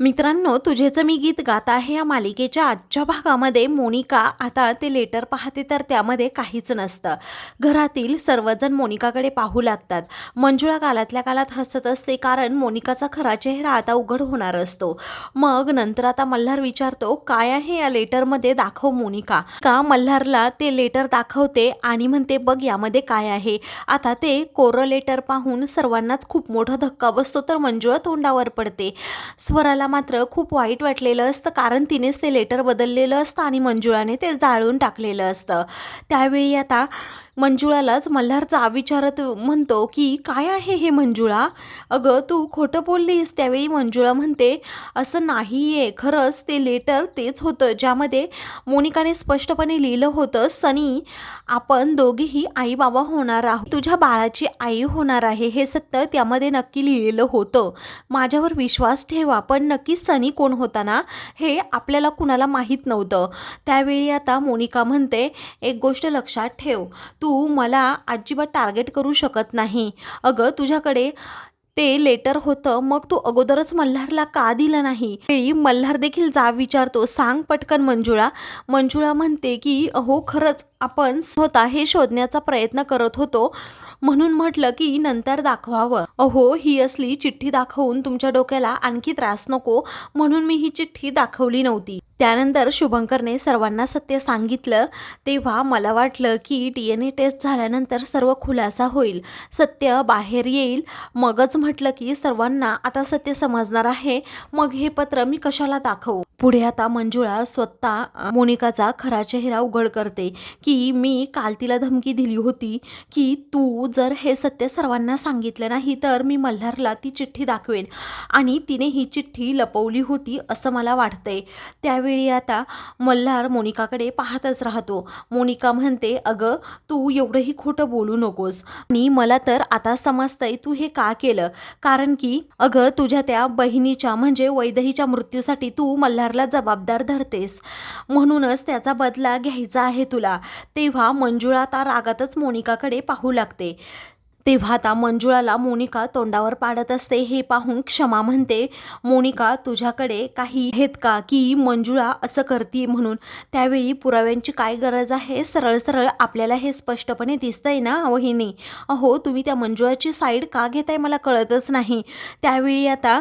मित्रांनो तुझेचं मी गीत गात आहे या मालिकेच्या आजच्या भागामध्ये. मोनिका आता ते लेटर पाहते तर त्यामध्ये काहीच नसतं. घरातील सर्वजण मोनिकाकडे पाहू लागतात. मंजुळा कालातल्या कालात हसत असते कारण मोनिकाचा खरा चेहरा आता उघड होणार असतो. मग नंतर आता मल्हार विचारतो काय आहे या लेटरमध्ये? दाखव मोनिका. का मल्हारला ते लेटर दाखवते आणि म्हणते बघ यामध्ये काय आहे. आता ते कोरं लेटर पाहून सर्वांनाच खूप मोठा धक्का बसतो तर मंजुळा तोंडावर पडते. स्वराला मात्र खूप वाईट वाटलेलं असतं कारण तिनेच ते लेटर बदललेलं असतं आणि मंजुळाने ते जाळून टाकलेलं असतं. त्यावेळी आता मंजुळालाच मल्हारचा विचारत म्हणतो की काय आहे हे मंजुळा? अगं तू खोटं बोललीस त्यावेळी मंजुळा म्हणते असं नाही आहे खरंच ते लेटर तेच होतं ज्यामध्ये मोनिकाने स्पष्टपणे लिहिलं होतं सनी आपण दोघेही आई बाबा होणार आहोत. तुझ्या बाळाची आई होणार आहे. हे सत्य त्यामध्ये नक्की लिहिलेलं होतं. माझ्यावर विश्वास ठेवा. पण नक्की सनी कोण होता ना हे आपल्याला कुणाला माहीत नव्हतं. त्यावेळी आता मोनिका म्हणते एक गोष्ट लक्षात ठेव. तू तू मला अजिबात टार्गेट करू शकत नाही. अगं तुझ्याकडे ते लेटर होतं मग तू अगोदरच मल्हारला का दिलं नाही? वेळी मल्हार देखील जा विचारतो. सांग पटकन मंजुळा. मंजुळा म्हणते की अहो खरंच आपण स्वतः हे शोधण्याचा प्रयत्न करत होतो. म्हणून म्हटलं की नंतर दाखवावं. अहो ही असली चिठ्ठी दाखवून तुमच्या डोक्याला आणखी त्रास नको. म्हणून मी ही चिठ्ठी दाखवली नव्हती. त्यानंतर शुभंकरने सर्वांना सत्य सांगितलं. तेव्हा मला वाटलं की डी एन ए टेस्ट झाल्यानंतर सर्व खुलासा होईल. सत्य बाहेर येईल. मगच म्हटलं की सर्वांना आता सत्य समजणार आहे. मग हे पत्र मी कशाला दाखवू? पुढे आता मंजुळा स्वतः मोनिकाचा खरा चेहरा उघड करते. की की मी काल तिला धमकी दिली होती की तू जर हे सत्य सर्वांना सांगितलं नाही तर मी मल्हारला ती चिठ्ठी दाखवेन. आणि तिने ही चिठ्ठी लपवली होती असं मला वाटतंय. त्यावेळी आता मल्हार मोनिकाकडे पाहतच राहतो. मोनिका म्हणते अगं तू एवढंही खोटं बोलू नकोस. आणि मला तर आता समजतंय तू हे का केलं. कारण की अगं तुझ्या त्या बहिणीच्या म्हणजे वैदहीच्या मृत्यूसाठी तू मल्हारला जबाबदार धरतेस. म्हणूनच त्याचा बदला घ्यायचा आहे तुला. तेव्हा मंजुळा आता रागातच मोनिकाकडे पाहू लागते. तेव्हा आता मंजुळाला मोनिका तोंडावर पाडत असते. हे पाहून क्षमा म्हणते मोनिका तुझ्याकडे काही आहेत का? की मंजुळा असं करते म्हणून. त्यावेळी पुराव्यांची काय गरज आहे? सरळ सरळ आपल्याला हे स्पष्टपणे दिसतंय ना वहिनी? अहो तुम्ही त्या मंजुळाची साईड का घेताय मला कळतच नाही. त्यावेळी आता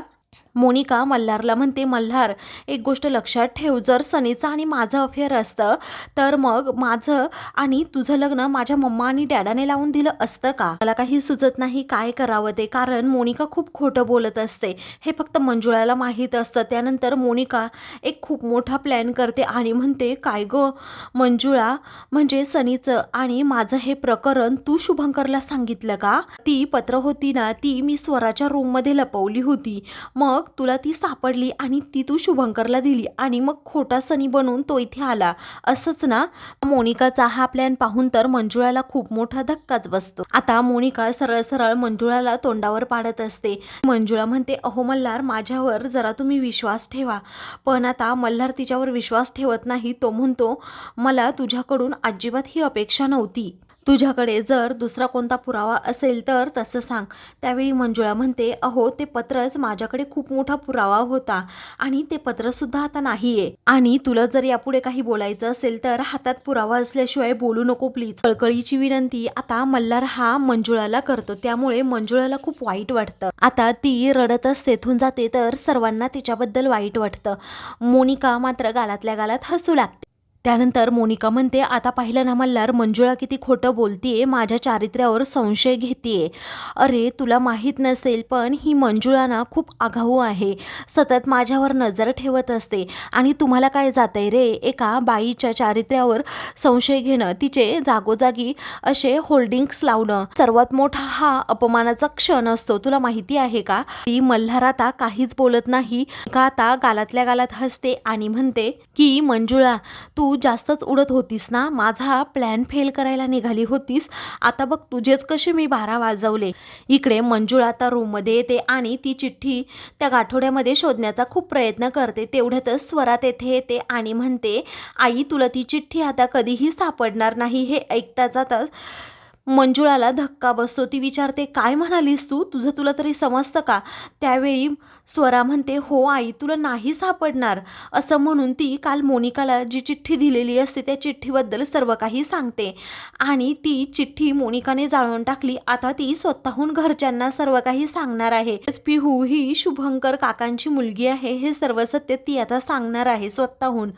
मोनिका मल्हारला म्हणते मल्हार एक गोष्ट लक्षात ठेव जर सनीचं आणि माझं अफेअर असतं तर मग माझं आणि तुझं लग्न माझ्या मम्मा आणि डॅडाने लावून दिलं असतं का? मला काही सुचत नाही काय करावं ते कारण मोनिका खूप खोटं बोलत असते. हे फक्त मंजुळाला माहीत असतं. त्यानंतर मोनिका एक खूप मोठा प्लॅन करते आणि म्हणते काय गं मंजुळा म्हणजे सनीचं आणि माझं हे प्रकरण तू शुभंकरला सांगितलं का? ती पत्र होती ना ती मी स्वराच्या रूममध्ये लपवली होती. मग तुला ती सापडली आणि ती तू शुभंकरला दिली आणि मग खोटा सनी बनून तो इथे आला. असंच ना मोनिकाचा हा प्लॅन पाहून तर मंजुळाला खूप मोठा धक्काच बसतो. आता मोनिका सरळ सरळ मंजुळाला तोंडावर पाडत असते. मंजुळा म्हणते अहो मल्हार माझ्यावर जरा तुम्ही विश्वास ठेवा. पण आता मल्हार तिच्यावर विश्वास ठेवत नाही तो म्हणतो मला तुझ्याकडून अजिबात ही अपेक्षा नव्हती. तुझ्याकडे जर दुसरा कोणता पुरावा असेल तर तसं सांग. त्यावेळी मंजुळा म्हणते अहो ते पत्रच माझ्याकडे खूप मोठा पुरावा होता आणि ते पत्रसुद्धा आता नाही आहे आणि तुला जर यापुढे काही बोलायचं असेल तर हातात पुरावा असल्याशिवाय बोलू नको प्लीज कळकळीची विनंती आता मल्हार हा मंजुळाला करतो. त्यामुळे मंजुळाला खूप वाईट वाटतं. आता ती रडतच तेथून जाते तर सर्वांना तिच्याबद्दल वाईट वाटतं. मोनिका मात्र गालातल्या गालात हसू लागते. त्यानंतर मोनिका म्हणते आता पाहिलं ना मल्हार मंजुळा किती खोटं बोलतीये माझ्या चारित्र्यावर संशय घेतीये. अरे तुला माहीत नसेल पण ही मंजुळा ना खूप आघाऊ आहे. सतत माझ्यावर नजर ठेवत असते. आणि तुम्हाला काय जातंय रे? एका बाईच्या चारित्र्यावर संशय घेणं तिचे जागोजागी असे होल्डिंग्स लावणं. सर्वात मोठा हा अपमानाचा क्षण असतो. तुला माहिती आहे का? ती मल्हार आता काहीच बोलत नाही. का आता गालातल्या गालात हसते आणि म्हणते की मंजुळा तू तू जास्तच उडत होतीस ना? माझा प्लॅन फेल करायला निघाली होतीस. आता बघ तुझेच कसे मी बारा वाजवले. इकडे मंजुळा आता रूममध्ये येते आणि ती चिठ्ठी त्या गाठोड्यामध्ये शोधण्याचा खूप प्रयत्न करते. तेवढ्यातच स्वरात येथे येते आणि म्हणते आई तुला ती चिठ्ठी आता कधीही सापडणार नाही. हे ऐकता जातात मंजुळाला धक्का बसतो. ती विचारते काय म्हणालीस तू? तुझं तुला तरी समजतं का? त्यावेळी स्वरा म्हणते हो आई तुला नाही सापडणार. असं म्हणून ती काल मोनिकाला जी चिठ्ठी दिलेली असते त्या चिठ्ठीबद्दल सर्व काही सांगते. आणि ती चिठ्ठी मोनिकाने जाळून टाकली. आता ती स्वतःहून घरच्यांना सर्व काही सांगणार आहे. पिहू ही शुभंकर काकांची मुलगी आहे. हे सर्व सत्य ती आता सांगणार आहे स्वतःहून.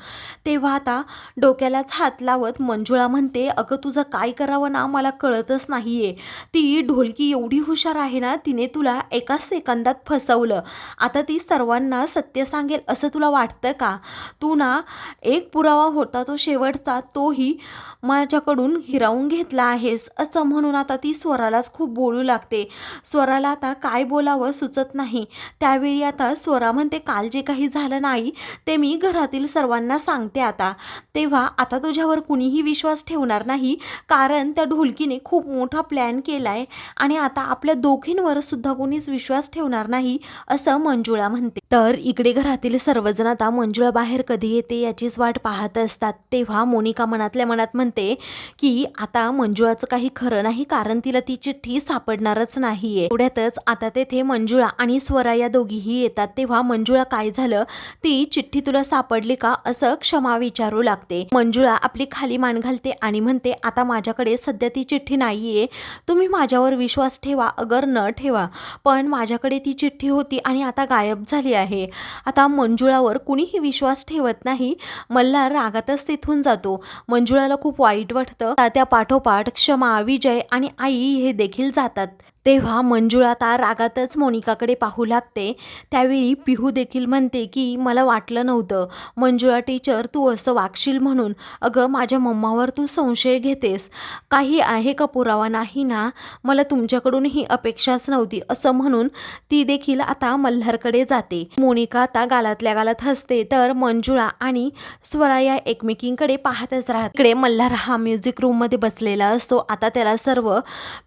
तेव्हा आता डोक्यालाच हात लावत मंजुळा म्हणते अगं तुझं काय करावं ना? मला कळत कळतच नाहीये. ती ढोलकी एवढी हुशार आहे ना तिने तुला एका सेकंदात फसवलं. आता ती सर्वांना सत्य सांगेल असं तुला वाटतं का? तू ना एक पुरावा होता तो शेवटचा तोही माझ्याकडून हिरावून घेतला आहेस. असं म्हणून आता ती स्वरालाच खूप बोलू लागते. स्वराला आता काय बोलावं सुचत नाही. त्यावेळी आता स्वरा म्हणते काल जे काही झालं नाही ते मी घरातील सर्वांना सांगते आता. तेव्हा आता तुझ्यावर कुणीही विश्वास ठेवणार नाही कारण त्या ढोलकीने खूप मोठा प्लॅन केला आहे आणि आता आपल्या दोघींवर सुद्धा कोणीच विश्वास ठेवणार नाही असं मंजुळा म्हणते. तर इकडे घरातील सर्वजण आता मंजुळा बाहेर कधी येते याचीच वाट पाहत असतात. तेव्हा मोनिका मनातल्या मनात म्हणते की आता मंजुळाचं काही खरं नाही कारण तिला ती चिठ्ठी सापडणारच नाहीये. एवढ्यातच आता तेथे मंजुळा आणि स्वरा या दोघीही येतात. तेव्हा मंजुळा काय झालं? ती चिठ्ठी तुला सापडली का? असं क्षमा विचारू लागते. मंजुळा आपली खाली मान घालते आणि म्हणते आता माझ्याकडे सध्या ती चिठ्ठी नाही आहे तुम्ही माझ्यावर विश्वास ठेवा अगर न ठेवा. पण माझ्याकडे ती चिठ्ठी होती आणि आता गायब झाली आहे. आता मंजुळावर कुणीही विश्वास ठेवत नाही. मल्हार रागातच तिथून जातो. मंजुळाला खूप वाईट वाटतं. त्या पाठोपाठ क्षमा विजय आणि आई हे देखील जातात. तेव्हा मंजुळा आता रागातच मोनिकाकडे पाहू लागते. त्यावेळी पिहू देखील म्हणते की मला वाटलं नव्हतं. मंजुळा टीचर तू असं वागशील म्हणून. अगं माझ्या मम्मावर तू संशय घेतेस. काही आहे का पुरावा? नाही ना. मला तुमच्याकडून ही अपेक्षाच नव्हती. असं म्हणून ती देखील आता मल्हारकडे जाते. मोनिका आता गालातल्या गालात हसते. तर मंजुळा आणि स्वरा या एकमेकींकडे पाहतच राहत इकडे मल्हार हा म्युझिक रूममध्ये बसलेला असतो. आता त्याला सर्व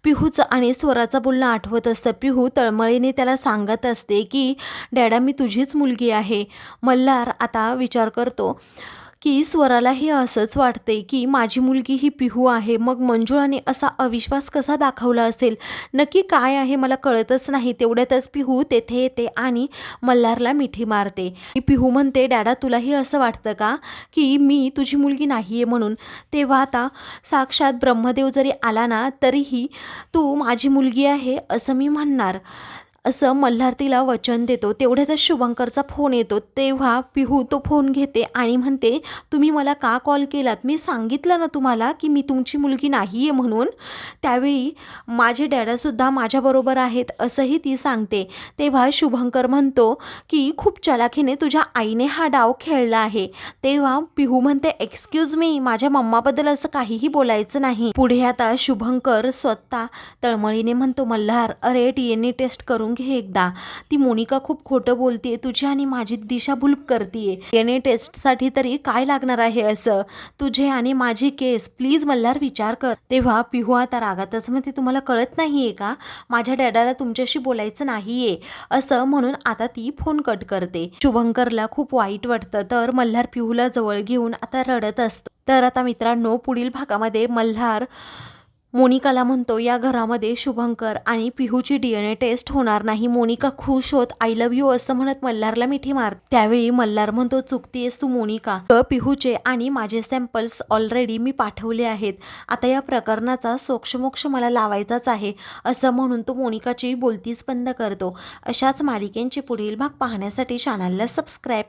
पिहूचं आणि स्वराचं बोलणं आठवत असतं पिहू तळमळीने त्याला सांगत असते की डॅडा मी तुझीच मुलगी आहे. मल्हार आता विचार करतो की स्वरालाही असंच वाटते की माझी मुलगी ही पिहू आहे. मग मंजुळाने असा अविश्वास कसा दाखवला असेल? नक्की काय आहे मला कळतच नाही. तेवढ्यातच पिहू तेथे येते आणि मल्हारला मिठी मारते. पिहू म्हणते डॅडा तुलाही असं वाटतं का की मी तुझी मुलगी नाही आहे म्हणून? तेव्हा आता साक्षात ब्रह्मदेव जरी आला ना तरीही तू माझी मुलगी आहे असं मी म्हणणार. असं मल्हार तिला वचन देतो. तेवढ्यातच शुभंकरचा फोन येतो. तेव्हा पिहू तो फोन घेते आणि म्हणते तुम्ही मला का कॉल केलात? मी सांगितलं ना तुम्हाला की मी तुमची मुलगी नाही आहे म्हणून. त्यावेळी माझे डॅडासुद्धा माझ्याबरोबर आहेत असंही ती सांगते. तेव्हा शुभंकर म्हणतो की खूप चलाखीने तुझ्या आईने हा डाव खेळला आहे. तेव्हा पिहू म्हणते एक्सक्यूज मी माझ्या मम्माबद्दल असं काहीही बोलायचं नाही. पुढे आता शुभंकर स्वतः तळमळीने म्हणतो मल्हार अरे टी एन ई टेस्ट करून घे एकदा. ती मोनिका खूप खोटं बोलतीये तुझी आणि माझी दिशाभूल करतीये. येणे टेस्टसाठी तरी काय लागणार आहे असं? तुझे आणि माझी केस प्लीज मल्हार विचार कर. तेव्हा पिहू आता रागातच मग ते तुम्हाला कळत नाहीये का? माझ्या डॅडाला तुमच्याशी बोलायचं नाहीये असं म्हणून आता ती फोन कट करते. शुभंकरला खूप वाईट वाटतं तर मल्हार पिहूला जवळ घेऊन आता रडत असतो. तर आता मित्रांनो पुढील भागामध्ये मल्हार मोनिकाला म्हणतो या घरामध्ये शुभंकर आणि पिहूची डी एन ए टेस्ट होणार नाही. मोनिका खुश होत आय लव्ह यू असं म्हणत मल्हारला मिठी मार त्यावेळी मल्हार म्हणतो चुकतीयस तू मोनिका. तर पिहूचे आणि माझे सॅम्पल्स ऑलरेडी मी पाठवले आहेत. आता या प्रकरणाचा सोक्षमोक्ष मला लावायचाच आहे. असं म्हणून तो मोनिकाची बोलतीच बंद करतो. अशाच मालिकेंचे पुढील भाग पाहण्यासाठी चॅनलला सबस्क्राईब